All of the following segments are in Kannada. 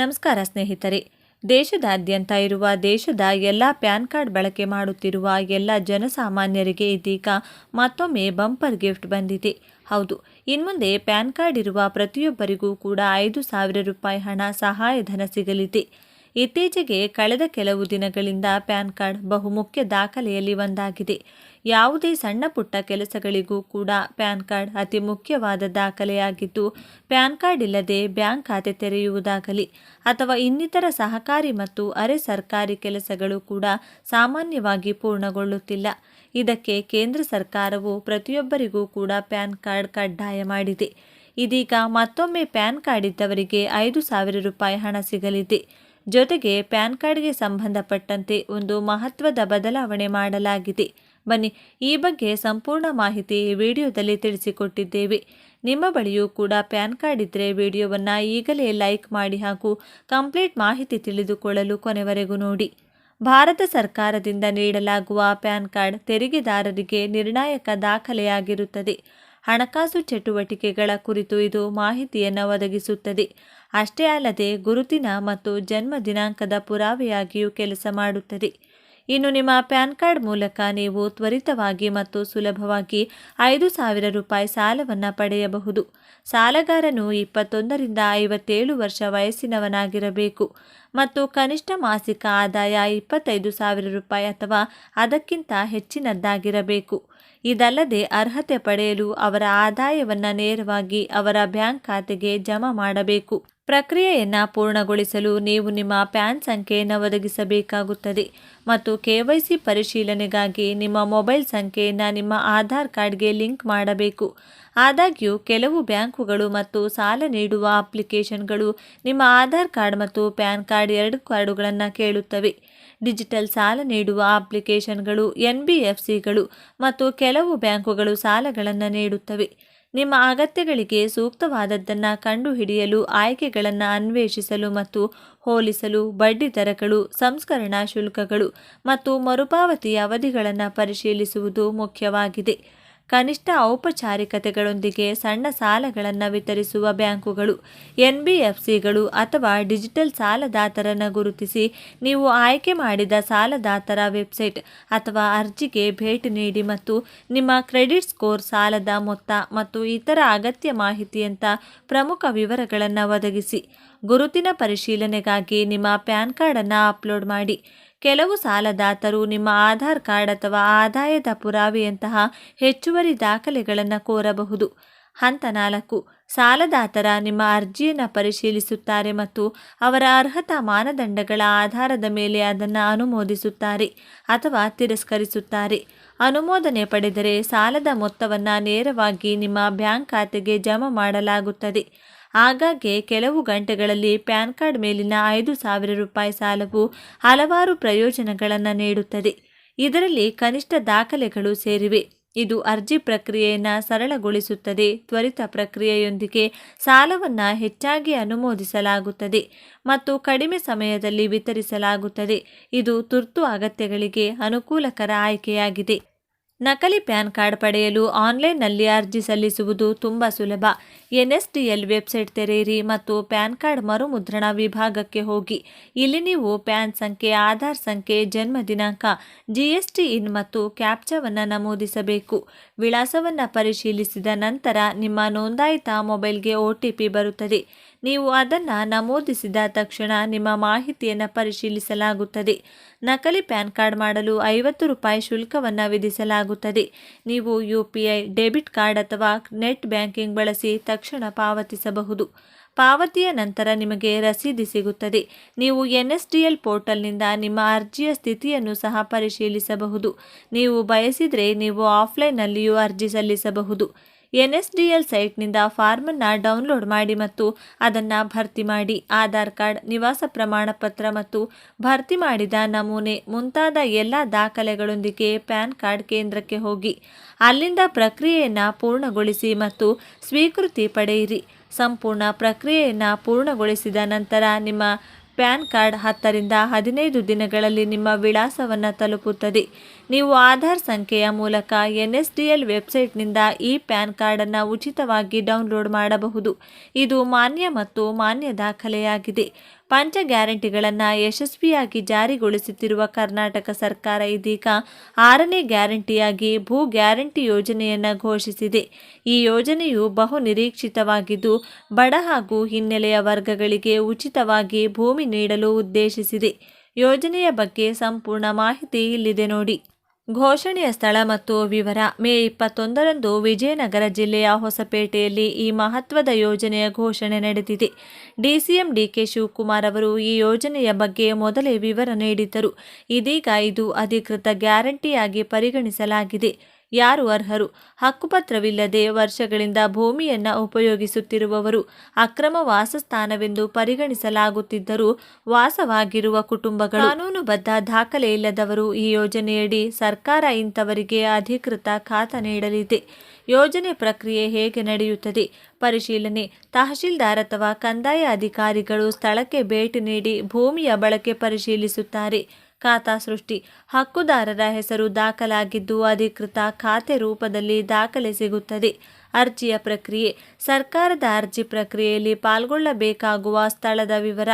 ನಮಸ್ಕಾರ ಸ್ನೇಹಿತರೆ. ದೇಶದಾದ್ಯಂತ ಇರುವ ದೇಶದ ಎಲ್ಲ ಪ್ಯಾನ್ ಕಾರ್ಡ್ ಬಳಕೆ ಮಾಡುತ್ತಿರುವ ಎಲ್ಲ ಜನಸಾಮಾನ್ಯರಿಗೆ ಇದೀಗ ಮತ್ತೊಮ್ಮೆ ಬಂಪರ್ ಗಿಫ್ಟ್ ಬಂದಿದೆ. ಹೌದು, ಇನ್ಮುಂದೆ ಪ್ಯಾನ್ ಕಾರ್ಡ್ ಇರುವ ಪ್ರತಿಯೊಬ್ಬರಿಗೂ ಕೂಡ ಐದು ಸಾವಿರ ರೂಪಾಯಿ ಹಣ ಸಹಾಯಧನ ಸಿಗಲಿದೆ. ಇತ್ತೀಚೆಗೆ ಕಳೆದ ಕೆಲವು ದಿನಗಳಿಂದ ಪ್ಯಾನ್ ಕಾರ್ಡ್ ಬಹುಮುಖ್ಯ ದಾಖಲೆಯಲ್ಲಿ ಒಂದಾಗಿದೆ. ಯಾವುದೇ ಸಣ್ಣ ಪುಟ್ಟ ಕೆಲಸಗಳಿಗೂ ಕೂಡ ಪ್ಯಾನ್ ಕಾರ್ಡ್ ಅತಿ ಮುಖ್ಯವಾದ ದಾಖಲೆಯಾಗಿದ್ದು, ಪ್ಯಾನ್ ಕಾರ್ಡ್ ಇಲ್ಲದೆ ಬ್ಯಾಂಕ್ ಖಾತೆ ತೆರೆಯುವುದಾಗಲಿ ಅಥವಾ ಇನ್ನಿತರ ಸಹಕಾರಿ ಮತ್ತು ಅರೆ ಸರ್ಕಾರಿ ಕೆಲಸಗಳು ಕೂಡ ಸಾಮಾನ್ಯವಾಗಿ ಪೂರ್ಣಗೊಳ್ಳುತ್ತಿಲ್ಲ. ಇದಕ್ಕೆ ಕೇಂದ್ರ ಸರ್ಕಾರವು ಪ್ರತಿಯೊಬ್ಬರಿಗೂ ಕೂಡ ಪ್ಯಾನ್ ಕಾರ್ಡ್ ಕಡ್ಡಾಯ ಮಾಡಿದೆ. ಇದೀಗ ಮತ್ತೊಮ್ಮೆ ಪ್ಯಾನ್ ಕಾರ್ಡ್ ಇದ್ದವರಿಗೆ ಐದು ಸಾವಿರ ರೂಪಾಯಿ ಹಣ ಸಿಗಲಿದೆ. ಜೊತೆಗೆ ಪ್ಯಾನ್ ಕಾರ್ಡ್ಗೆ ಸಂಬಂಧಪಟ್ಟಂತೆ ಒಂದು ಮಹತ್ವದ ಬದಲಾವಣೆ ಮಾಡಲಾಗಿದೆ. ಬನ್ನಿ, ಈ ಬಗ್ಗೆ ಸಂಪೂರ್ಣ ಮಾಹಿತಿ ವಿಡಿಯೋದಲ್ಲಿ ತಿಳಿಸಿಕೊಟ್ಟಿದ್ದೇವೆ. ನಿಮ್ಮ ಬಳಿಯೂ ಕೂಡ ಪ್ಯಾನ್ ಕಾರ್ಡ್ ಇದ್ದರೆ ವಿಡಿಯೋವನ್ನು ಈಗಲೇ ಲೈಕ್ ಮಾಡಿ ಹಾಗೂ ಕಂಪ್ಲೀಟ್ ಮಾಹಿತಿ ತಿಳಿದುಕೊಳ್ಳಲು ಕೊನೆವರೆಗೂ ನೋಡಿ. ಭಾರತ ಸರ್ಕಾರದಿಂದ ನೀಡಲಾಗುವ ಪ್ಯಾನ್ ಕಾರ್ಡ್ ತೆರಿಗೆದಾರರಿಗೆ ನಿರ್ಣಾಯಕ ದಾಖಲೆಯಾಗಿರುತ್ತದೆ. ಹಣಕಾಸು ಚಟುವಟಿಕೆಗಳ ಕುರಿತು ಇದು ಮಾಹಿತಿಯನ್ನು ಒದಗಿಸುತ್ತದೆ. ಅಷ್ಟೇ ಅಲ್ಲದೆ ಗುರುತಿನ ಮತ್ತು ಜನ್ಮ ದಿನಾಂಕದ ಪುರಾವೆಯಾಗಿಯೂ ಕೆಲಸ ಮಾಡುತ್ತದೆ. ಇನ್ನು ನಿಮ್ಮ ಪ್ಯಾನ್ ಕಾರ್ಡ್ ಮೂಲಕ ನೀವು ತ್ವರಿತವಾಗಿ ಮತ್ತು ಸುಲಭವಾಗಿ ಐದು ಸಾವಿರ ರೂಪಾಯಿ ಸಾಲವನ್ನು ಪಡೆಯಬಹುದು. ಸಾಲಗಾರನು ಇಪ್ಪತ್ತೊಂದರಿಂದ ಐವತ್ತೇಳು ವರ್ಷ ವಯಸ್ಸಿನವನಾಗಿರಬೇಕು ಮತ್ತು ಕನಿಷ್ಠ ಮಾಸಿಕ ಆದಾಯ ಇಪ್ಪತ್ತೈದು ಸಾವಿರ ರೂಪಾಯಿ ಅಥವಾ ಅದಕ್ಕಿಂತ ಹೆಚ್ಚಿನದ್ದಾಗಿರಬೇಕು. ಇದಲ್ಲದೆ ಅರ್ಹತೆ ಪಡೆಯಲು ಅವರ ಆದಾಯವನ್ನು ನೇರವಾಗಿ ಅವರ ಬ್ಯಾಂಕ್ ಖಾತೆಗೆ ಜಮಾ ಮಾಡಬೇಕು. ಪ್ರಕ್ರಿಯೆಯನ್ನು ಪೂರ್ಣಗೊಳಿಸಲು ನೀವು ನಿಮ್ಮ ಪ್ಯಾನ್ ಸಂಖ್ಯೆಯನ್ನು ಒದಗಿಸಬೇಕಾಗುತ್ತದೆ ಮತ್ತು ಕೆವೈಸಿ ಪರಿಶೀಲನೆಗಾಗಿ ನಿಮ್ಮ ಮೊಬೈಲ್ ಸಂಖ್ಯೆಯನ್ನು ನಿಮ್ಮ ಆಧಾರ್ ಕಾರ್ಡ್ಗೆ ಲಿಂಕ್ ಮಾಡಬೇಕು. ಆದಾಗ್ಯೂ, ಕೆಲವು ಬ್ಯಾಂಕುಗಳು ಮತ್ತು ಸಾಲ ನೀಡುವ ಅಪ್ಲಿಕೇಶನ್ಗಳು ನಿಮ್ಮ ಆಧಾರ್ ಕಾರ್ಡ್ ಮತ್ತು ಪ್ಯಾನ್ ಕಾರ್ಡ್ ಎರಡು ಕಾರ್ಡುಗಳನ್ನು ಕೇಳುತ್ತವೆ. ಡಿಜಿಟಲ್ ಸಾಲ ನೀಡುವ ಅಪ್ಲಿಕೇಶನ್ಗಳು ಎನ್ ಬಿ ಎಫ್ ಸಿಗಳು ಮತ್ತು ಕೆಲವು ಬ್ಯಾಂಕುಗಳು ಸಾಲಗಳನ್ನು ನೀಡುತ್ತವೆ. ನಿಮ್ಮ ಅಗತ್ಯಗಳಿಗೆ ಸೂಕ್ತವಾದದ್ದನ್ನು ಕಂಡುಹಿಡಿಯಲು, ಆಯ್ಕೆಗಳನ್ನು ಅನ್ವೇಷಿಸಲು ಮತ್ತು ಹೋಲಿಸಲು ಬಡ್ಡಿದರಗಳು ಸಂಸ್ಕರಣಾ ಶುಲ್ಕಗಳು ಮತ್ತು ಮರುಪಾವತಿಯ ಅವಧಿಗಳನ್ನು ಪರಿಶೀಲಿಸುವುದು ಮುಖ್ಯವಾಗಿದೆ. ಕನಿಷ್ಠ ಔಪಚಾರಿಕತೆಗಳೊಂದಿಗೆ ಸಣ್ಣ ಸಾಲಗಳನ್ನು ವಿತರಿಸುವ ಬ್ಯಾಂಕುಗಳು, ಎನ್ಬಿಎಫ್ಸಿಗಳು ಅಥವಾ ಡಿಜಿಟಲ್ ಸಾಲದಾತರನ್ನು ಗುರುತಿಸಿ ನೀವು ಆಯ್ಕೆ ಮಾಡಿದ ಸಾಲದಾತರ ವೆಬ್ಸೈಟ್ ಅಥವಾ ಅರ್ಜಿಗೆ ಭೇಟಿ ನೀಡಿ ಮತ್ತು ನಿಮ್ಮ ಕ್ರೆಡಿಟ್ ಸ್ಕೋರ್ ಸಾಲದ ಮೊತ್ತ ಮತ್ತು ಇತರ ಅಗತ್ಯ ಮಾಹಿತಿಯಂಥ ಪ್ರಮುಖ ವಿವರಗಳನ್ನು ಒದಗಿಸಿ. ಗುರುತಿನ ಪರಿಶೀಲನೆಗಾಗಿ ನಿಮ್ಮ ಪ್ಯಾನ್ ಕಾರ್ಡನ್ನು ಅಪ್ಲೋಡ್ ಮಾಡಿ. ಕೆಲವು ಸಾಲದಾತರು ನಿಮ್ಮ ಆಧಾರ್ ಕಾರ್ಡ್ ಅಥವಾ ಆದಾಯದ ಪುರಾವೆಯಂತಹ ಹೆಚ್ಚುವರಿ ದಾಖಲೆಗಳನ್ನು ಕೋರಬಹುದು. ಹಂತ ನಾಲ್ಕು, ಸಾಲದಾತರ ನಿಮ್ಮ ಅರ್ಜಿಯನ್ನು ಪರಿಶೀಲಿಸುತ್ತಾರೆ ಮತ್ತು ಅವರ ಅರ್ಹತಾ ಮಾನದಂಡಗಳ ಆಧಾರದ ಮೇಲೆ ಅದನ್ನು ಅನುಮೋದಿಸುತ್ತಾರೆ ಅಥವಾ ತಿರಸ್ಕರಿಸುತ್ತಾರೆ. ಅನುಮೋದನೆ ಪಡೆದರೆ ಸಾಲದ ಮೊತ್ತವನ್ನು ನೇರವಾಗಿ ನಿಮ್ಮ ಬ್ಯಾಂಕ್ ಖಾತೆಗೆ ಜಮಾ ಮಾಡಲಾಗುತ್ತದೆ. ಆಗಾಗ್ಗೆ ಕೆಲವು ಗಂಟೆಗಳಲ್ಲಿ ಪ್ಯಾನ್ ಕಾರ್ಡ್ ಮೇಲಿನ ಐದು ಸಾವಿರ ರೂಪಾಯಿ ಸಾಲವು ಹಲವಾರು ಪ್ರಯೋಜನಗಳನ್ನು ನೀಡುತ್ತದೆ. ಇದರಲ್ಲಿ ಕನಿಷ್ಠ ದಾಖಲೆಗಳು ಸೇರಿವೆ. ಇದು ಅರ್ಜಿ ಪ್ರಕ್ರಿಯೆಯನ್ನು ಸರಳಗೊಳಿಸುತ್ತದೆ. ತ್ವರಿತ ಪ್ರಕ್ರಿಯೆಯೊಂದಿಗೆ ಸಾಲವನ್ನು ಹೆಚ್ಚಾಗಿ ಅನುಮೋದಿಸಲಾಗುತ್ತದೆ ಮತ್ತು ಕಡಿಮೆ ಸಮಯದಲ್ಲಿ ವಿತರಿಸಲಾಗುತ್ತದೆ. ಇದು ತುರ್ತು ಅಗತ್ಯಗಳಿಗೆ ಅನುಕೂಲಕರ ಆಯ್ಕೆಯಾಗಿದೆ. ನಕಲಿ ಪ್ಯಾನ್ ಕಾರ್ಡ್ ಪಡೆಯಲು ಆನ್ಲೈನ್ನಲ್ಲಿ ಅರ್ಜಿ ಸಲ್ಲಿಸುವುದು ತುಂಬ ಸುಲಭ. N S D L website ತೆರೆಯಿರಿ ಮತ್ತು ಪ್ಯಾನ್ ಕಾರ್ಡ್ ಮರುಮುದ್ರಣ ವಿಭಾಗಕ್ಕೆ ಹೋಗಿ. ಇಲ್ಲಿ ನೀವು ಪ್ಯಾನ್ ಸಂಖ್ಯೆ, ಆಧಾರ್ ಸಂಖ್ಯೆ, ಜನ್ಮ ದಿನಾಂಕ ಜಿಎಸ್ಟಿ ಇನ್ ಮತ್ತು ಕ್ಯಾಪ್ಚಾವನ್ನು ನಮೂದಿಸಬೇಕು. ವಿಳಾಸವನ್ನು ಪರಿಶೀಲಿಸಿದ ನಂತರ ನಿಮ್ಮ ನೋಂದಾಯಿತ ಮೊಬೈಲ್ಗೆ ಒ ಬರುತ್ತದೆ. ನೀವು ಅದನ್ನು ನಮೂದಿಸಿದ ತಕ್ಷಣ ನಿಮ್ಮ ಮಾಹಿತಿಯನ್ನು ಪರಿಶೀಲಿಸಲಾಗುತ್ತದೆ. ನಕಲಿ ಪ್ಯಾನ್ ಕಾರ್ಡ್ ಮಾಡಲು ಐವತ್ತು ರೂಪಾಯಿ ಶುಲ್ಕವನ್ನು ವಿಧಿಸಲಾಗುತ್ತದೆ. ನೀವು ಯು ಪಿ ಡೆಬಿಟ್ ಕಾರ್ಡ್ ಅಥವಾ ನೆಟ್ ಬ್ಯಾಂಕಿಂಗ್ ಬಳಸಿ ತಕ್ಷಣ ಪಾವತಿಸಬಹುದು. ಪಾವತಿಯ ನಂತರ ನಿಮಗೆ ರಸೀದಿ ಸಿಗುತ್ತದೆ. ನೀವು ಎನ್ ಎಸ್ ಡಿ ಎಲ್ ಪೋರ್ಟಲ್ನಿಂದ ನಿಮ್ಮ ಅರ್ಜಿಯ ಸ್ಥಿತಿಯನ್ನು ಸಹ ಪರಿಶೀಲಿಸಬಹುದು. ನೀವು ಬಯಸಿದರೆ ನೀವು ಆಫ್ಲೈನ್ನಲ್ಲಿಯೂ ಅರ್ಜಿ ಸಲ್ಲಿಸಬಹುದು. ಎನ್ ಎಸ್ ಡಿ ಎಲ್ ಸೈಟ್ನಿಂದ ಫಾರ್ಮನ್ನು ಡೌನ್ಲೋಡ್ ಮಾಡಿ ಮತ್ತು ಅದನ್ನು ಭರ್ತಿ ಮಾಡಿ ಆಧಾರ್ ಕಾರ್ಡ್, ನಿವಾಸ ಪ್ರಮಾಣ ಪತ್ರ ಮತ್ತು ಭರ್ತಿ ಮಾಡಿದ ನಮೂನೆ ಮುಂತಾದ ಎಲ್ಲ ದಾಖಲೆಗಳೊಂದಿಗೆ ಪ್ಯಾನ್ ಕಾರ್ಡ್ ಕೇಂದ್ರಕ್ಕೆ ಹೋಗಿ. ಅಲ್ಲಿಂದ ಪ್ರಕ್ರಿಯೆಯನ್ನು ಪೂರ್ಣಗೊಳಿಸಿ ಮತ್ತು ಸ್ವೀಕೃತಿ ಪಡೆಯಿರಿ. ಸಂಪೂರ್ಣ ಪ್ರಕ್ರಿಯೆಯನ್ನು ಪೂರ್ಣಗೊಳಿಸಿದ ನಂತರ ನಿಮ್ಮ ಪ್ಯಾನ್ ಕಾರ್ಡ್ ಹತ್ತರಿಂದ ಹದಿನೈದು ದಿನಗಳಲ್ಲಿ ನಿಮ್ಮ ವಿಳಾಸವನ್ನು ತಲುಪುತ್ತದೆ. ನೀವು ಆಧಾರ್ ಸಂಖ್ಯೆಯ ಮೂಲಕ ಎನ್ ಎಸ್ ಡಿ ಎಲ್ ವೆಬ್ಸೈಟ್ನಿಂದ ಈ ಪ್ಯಾನ್ ಕಾರ್ಡನ್ನು ಉಚಿತವಾಗಿ ಡೌನ್ಲೋಡ್ ಮಾಡಬಹುದು. ಇದು ಮಾನ್ಯ ಮತ್ತು ಮಾನ್ಯ ದಾಖಲೆಯಾಗಿದೆ. ಪಂಚ ಗ್ಯಾರಂಟಿಗಳನ್ನು ಯಶಸ್ವಿಯಾಗಿ ಜಾರಿಗೊಳಿಸುತ್ತಿರುವ ಕರ್ನಾಟಕ ಸರ್ಕಾರ ಇದೀಗ ಆರನೇ ಗ್ಯಾರಂಟಿಯಾಗಿ ಭೂ ಗ್ಯಾರಂಟಿ ಯೋಜನೆಯನ್ನು ಘೋಷಿಸಿದೆ. ಈ ಯೋಜನೆಯು ಬಹು ನಿರೀಕ್ಷಿತವಾಗಿದ್ದು, ಬಡ ಹಾಗೂ ಹಿನ್ನೆಲೆಯ ವರ್ಗಗಳಿಗೆ ಉಚಿತವಾಗಿ ಭೂಮಿ ನೀಡಲು ಉದ್ದೇಶಿಸಿದೆ. ಯೋಜನೆಯ ಬಗ್ಗೆ ಸಂಪೂರ್ಣ ಮಾಹಿತಿ ಇಲ್ಲಿದೆ ನೋಡಿ. ಘೋಷಣೆಯ ಸ್ಥಳ ಮತ್ತು ವಿವರ ಮೇ ಇಪ್ಪತ್ತೊಂದರಂದು ವಿಜಯನಗರ ಜಿಲ್ಲೆಯ ಹೊಸಪೇಟೆಯಲ್ಲಿ ಈ ಮಹತ್ವದ ಯೋಜನೆಯ ಘೋಷಣೆ ನಡೆದಿದೆ. ಡಿಸಿಎಂ ಡಿಕೆ ಶಿವಕುಮಾರ್ ಅವರು ಈ ಯೋಜನೆಯ ಬಗ್ಗೆ ಮೊದಲೇ ವಿವರ ನೀಡಿದ್ದರು. ಇದೀಗ ಇದು ಅಧಿಕೃತ ಗ್ಯಾರಂಟಿಯಾಗಿ ಪರಿಗಣಿಸಲಾಗಿದೆ. ಯಾರು ಅರ್ಹರು? ಹಕ್ಕುಪತ್ರವಿಲ್ಲದೆ ವರ್ಷಗಳಿಂದ ಭೂಮಿಯನ್ನು ಉಪಯೋಗಿಸುತ್ತಿರುವವರು ಅಕ್ರಮ ವಾಸಸ್ಥಾನವೆಂದು ಪರಿಗಣಿಸಲಾಗುತ್ತಿದ್ದರೂ ವಾಸವಾಗಿರುವ ಕುಟುಂಬಗಳು ಕಾನೂನುಬದ್ಧ ದಾಖಲೆ ಇಲ್ಲದವರು ಈ ಯೋಜನೆಯಡಿ ಸರ್ಕಾರ ಇಂಥವರಿಗೆ ಅಧಿಕೃತ ಖಾತಾ ನೀಡಲಿದೆ. ಯೋಜನೆ ಪ್ರಕ್ರಿಯೆ ಹೇಗೆ ನಡೆಯುತ್ತದೆ? ಪರಿಶೀಲನೆ. ತಹಶೀಲ್ದಾರ್ ಅಥವಾ ಕಂದಾಯ ಅಧಿಕಾರಿಗಳು ಸ್ಥಳಕ್ಕೆ ಭೇಟಿ ನೀಡಿ ಭೂಮಿಯ ಬಳಕೆ ಪರಿಶೀಲಿಸುತ್ತಾರೆ. ಖಾತಾ ಸೃಷ್ಟಿ. ಹಕ್ಕುದಾರರ ಹೆಸರು ದಾಖಲಾಗಿದ್ದು, ಅಧಿಕೃತ ಖಾತೆ ರೂಪದಲ್ಲಿ ದಾಖಲೆ ಸಿಗುತ್ತದೆ. ಅರ್ಜಿಯ ಪ್ರಕ್ರಿಯೆ. ಸರ್ಕಾರದ ಅರ್ಜಿ ಪ್ರಕ್ರಿಯೆಯಲ್ಲಿ ಪಾಲ್ಗೊಳ್ಳಬೇಕಾಗುವ ಸ್ಥಳದ ವಿವರ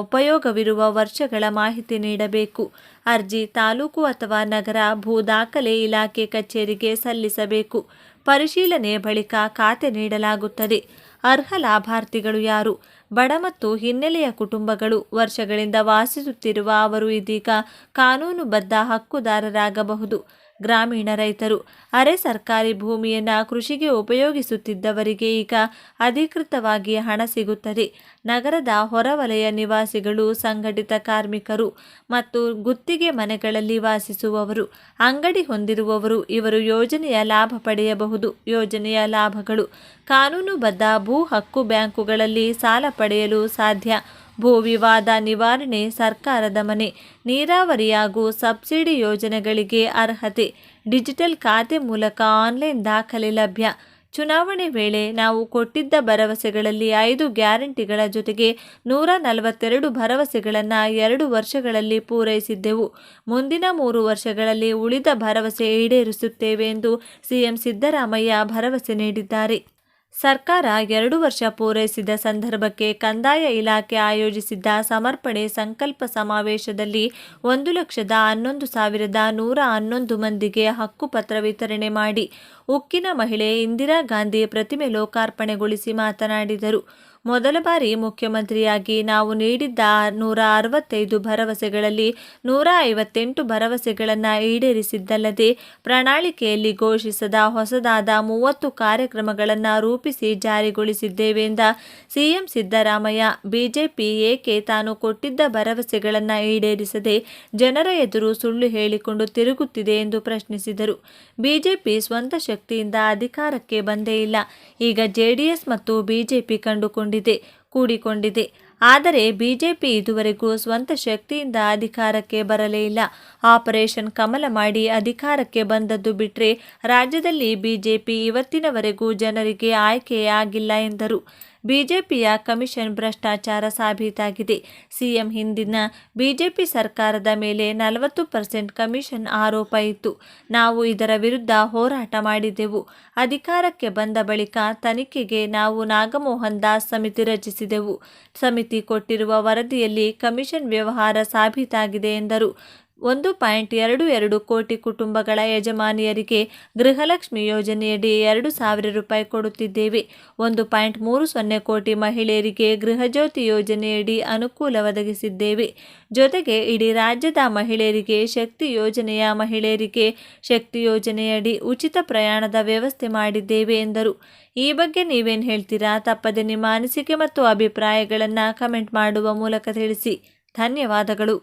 ಉಪಯೋಗವಿರುವ ವರ್ಷಗಳ ಮಾಹಿತಿ ನೀಡಬೇಕು. ಅರ್ಜಿ ತಾಲೂಕು ಅಥವಾ ನಗರ ಭೂ ದಾಖಲೆ ಇಲಾಖೆ ಕಚೇರಿಗೆ ಸಲ್ಲಿಸಬೇಕು. ಪರಿಶೀಲನೆ ಬಳಿಕ ಖಾತೆ ನೀಡಲಾಗುತ್ತದೆ. ಅರ್ಹ ಲಾಭಾರ್ಥಿಗಳು ಯಾರು? ಬಡ ಮತ್ತು ಹಿನ್ನೆಲೆಯ ಕುಟುಂಬಗಳು ವರ್ಷಗಳಿಂದ ವಾಸಿಸುತ್ತಿರುವ ಅವರು ಇದೀಗ ಕಾನೂನುಬದ್ಧ ಹಕ್ಕುದಾರರಾಗಬಹುದು. ಗ್ರಾಮೀಣ ರೈತರು. ಅರೆ ಸರ್ಕಾರಿ ಭೂಮಿಯನ್ನು ಕೃಷಿಗೆ ಉಪಯೋಗಿಸುತ್ತಿದ್ದವರಿಗೆ ಈಗ ಅಧಿಕೃತವಾಗಿ ಹಣ ಸಿಗುತ್ತದೆ. ನಗರದ ಹೊರವಲಯ ನಿವಾಸಿಗಳು, ಸಂಘಟಿತ ಕಾರ್ಮಿಕರು ಮತ್ತು ಗುತ್ತಿಗೆ ಮನೆಗಳಲ್ಲಿ ವಾಸಿಸುವವರು, ಅಂಗಡಿ ಹೊಂದಿರುವವರು ಇವರು ಯೋಜನೆಯ ಲಾಭ ಪಡೆಯಬಹುದು. ಯೋಜನೆಯ ಲಾಭಗಳು ಕಾನೂನುಬದ್ಧ ಭೂ ಹಕ್ಕು ಬ್ಯಾಂಕುಗಳಲ್ಲಿ ಸಾಲ ಪಡೆಯಲು ಸಾಧ್ಯ. ಭೂ ವಿವಾದ ನಿವಾರಣೆ ಸರ್ಕಾರದ ಮನೆ. ನೀರಾವರಿ ಹಾಗೂ ಸಬ್ಸಿಡಿ ಯೋಜನೆಗಳಿಗೆ ಅರ್ಹತೆ. ಡಿಜಿಟಲ್ ಖಾತೆ ಮೂಲಕ ಆನ್ಲೈನ್ ದಾಖಲೆ ಲಭ್ಯ. ಚುನಾವಣೆ ವೇಳೆ ನಾವು ಕೊಟ್ಟಿದ್ದ ಭರವಸೆಗಳಲ್ಲಿ ಐದು ಗ್ಯಾರಂಟಿಗಳ ಜೊತೆಗೆ ನೂರ ನಲವತ್ತೆರಡು ಭರವಸೆಗಳನ್ನು ಎರಡು ವರ್ಷಗಳಲ್ಲಿ ಪೂರೈಸಿದ್ದೆವು. ಮುಂದಿನ ಮೂರು ವರ್ಷಗಳಲ್ಲಿ ಉಳಿದ ಭರವಸೆ ಈಡೇರಿಸುತ್ತೇವೆ ಎಂದು ಸಿಎಂ ಸಿದ್ದರಾಮಯ್ಯ ಭರವಸೆ ನೀಡಿದ್ದಾರೆ. ಸರ್ಕಾರ ಎರಡು ವರ್ಷ ಪೂರೈಸಿದ ಸಂದರ್ಭಕ್ಕೆ ಕಂದಾಯ ಇಲಾಖೆ ಆಯೋಜಿಸಿದ್ದ ಸಮರ್ಪಣೆ ಸಂಕಲ್ಪ ಸಮಾವೇಶದಲ್ಲಿ ಒಂದು ಲಕ್ಷದ ಹನ್ನೊಂದು ಸಾವಿರದ ನೂರ ಹನ್ನೊಂದು ಮಂದಿಗೆ ಹಕ್ಕುಪತ್ರ ವಿತರಣೆ ಮಾಡಿ. ಉಕ್ಕಿನ ಮಹಿಳೆ ಇಂದಿರಾ ಗಾಂಧಿ ಪ್ರತಿಮೆ ಲೋಕಾರ್ಪಣೆಗೊಳಿಸಿ ಮಾತನಾಡಿದರು. ಮೊದಲ ಬಾರಿ ಮುಖ್ಯಮಂತ್ರಿಯಾಗಿ ನಾವು ನೀಡಿದ್ದ ನೂರ ಅರವತ್ತೈದು ಭರವಸೆಗಳಲ್ಲಿ ನೂರ ಐವತ್ತೆಂಟು ಭರವಸೆಗಳನ್ನು ಈಡೇರಿಸಿದ್ದಲ್ಲದೆ ಪ್ರಣಾಳಿಕೆಯಲ್ಲಿ ಘೋಷಿಸದ ಹೊಸದಾದ ಮೂವತ್ತು ಕಾರ್ಯಕ್ರಮಗಳನ್ನು ರೂಪಿಸಿ ಜಾರಿಗೊಳಿಸಿದ್ದೇವೆ ಎಂದ ಸಿಎಂ ಸಿದ್ದರಾಮಯ್ಯ, ಬಿಜೆಪಿ ಏಕೆ ತಾನು ಕೊಟ್ಟಿದ್ದ ಭರವಸೆಗಳನ್ನು ಈಡೇರಿಸದೆ ಜನರ ಎದುರು ಸುಳ್ಳು ಹೇಳಿಕೊಂಡು ತಿರುಗುತ್ತಿದೆ ಎಂದು ಪ್ರಶ್ನಿಸಿದರು. ಬಿಜೆಪಿ ಸ್ವಂತ ಶಕ್ತಿಯಿಂದ ಅಧಿಕಾರಕ್ಕೆ ಬಂದೇ ಇಲ್ಲ. ಈಗ ಜೆಡಿಎಸ್ ಮತ್ತು ಬಿಜೆಪಿ ಕಂಡುಕೊಂಡಿದೆ, ಕೂಡಿಕೊಂಡಿದೆ. ಆದರೆ ಬಿಜೆಪಿ ಇದುವರೆಗೂ ಸ್ವಂತ ಶಕ್ತಿಯಿಂದ ಅಧಿಕಾರಕ್ಕೆ ಬರಲೇ ಇಲ್ಲ. ಆಪರೇಷನ್ ಕಮಲ ಮಾಡಿ ಅಧಿಕಾರಕ್ಕೆ ಬಂದದ್ದು ಬಿಟ್ಟರೆ ರಾಜ್ಯದಲ್ಲಿ ಬಿಜೆಪಿ ಇವತ್ತಿನವರೆಗೂ ಜನರಿಗೆ ಆಯ್ಕೆಯಾಗಿಲ್ಲ ಎಂದರು. ಬಿಜೆಪಿಯ ಕಮಿಷನ್ ಭ್ರಷ್ಟಾಚಾರ ಸಾಬೀತಾಗಿದೆ. ಸಿಎಂ ಹಿಂದಿನ ಬಿಜೆಪಿ ಸರ್ಕಾರದ ಮೇಲೆ ನಲವತ್ತು ಪರ್ಸೆಂಟ್ ಕಮಿಷನ್ ಆರೋಪ ಇತ್ತು. ನಾವು ಇದರ ವಿರುದ್ಧ ಹೋರಾಟ ಮಾಡಿದೆವು. ಅಧಿಕಾರಕ್ಕೆ ಬಂದ ಬಳಿಕ ತನಿಖೆಗೆ ನಾವು ನಾಗಮೋಹನ್ ದಾಸ್ ಸಮಿತಿ ರಚಿಸಿದೆವು. ಸಮಿತಿ ಕೊಟ್ಟಿರುವ ವರದಿಯಲ್ಲಿ ಕಮಿಷನ್ ವ್ಯವಹಾರ ಸಾಬೀತಾಗಿದೆ ಎಂದರು. ಒಂದು ಪಾಯಿಂಟ್ ಎರಡು ಎರಡು ಕೋಟಿ ಕುಟುಂಬಗಳ ಯಜಮಾನಿಯರಿಗೆ ಗೃಹಲಕ್ಷ್ಮಿ ಯೋಜನೆಯಡಿ ಎರಡು ಸಾವಿರ ರೂಪಾಯಿ ಕೊಡುತ್ತಿದ್ದೇವೆ. ಒಂದು ಪಾಯಿಂಟ್ ಮೂರು ಸೊನ್ನೆ ಕೋಟಿ ಮಹಿಳೆಯರಿಗೆ ಗೃಹಜ್ಯೋತಿ ಯೋಜನೆಯಡಿ ಅನುಕೂಲ ಒದಗಿಸಿದ್ದೇವೆ. ಜೊತೆಗೆ ಇಡೀ ರಾಜ್ಯದ ಮಹಿಳೆಯರಿಗೆ ಶಕ್ತಿ ಯೋಜನೆಯ ಮಹಿಳೆಯರಿಗೆ ಶಕ್ತಿ ಯೋಜನೆಯಡಿ ಉಚಿತ ಪ್ರಯಾಣದ ವ್ಯವಸ್ಥೆ ಮಾಡಿದ್ದೇವೆ ಎಂದರು. ಈ ಬಗ್ಗೆ ನೀವೇನು ಹೇಳ್ತೀರಾ? ತಪ್ಪದೆ ನಿಮ್ಮ ಅನಿಸಿಕೆ ಮತ್ತು ಅಭಿಪ್ರಾಯಗಳನ್ನು ಕಮೆಂಟ್ ಮಾಡುವ ಮೂಲಕ ತಿಳಿಸಿ. ಧನ್ಯವಾದಗಳು.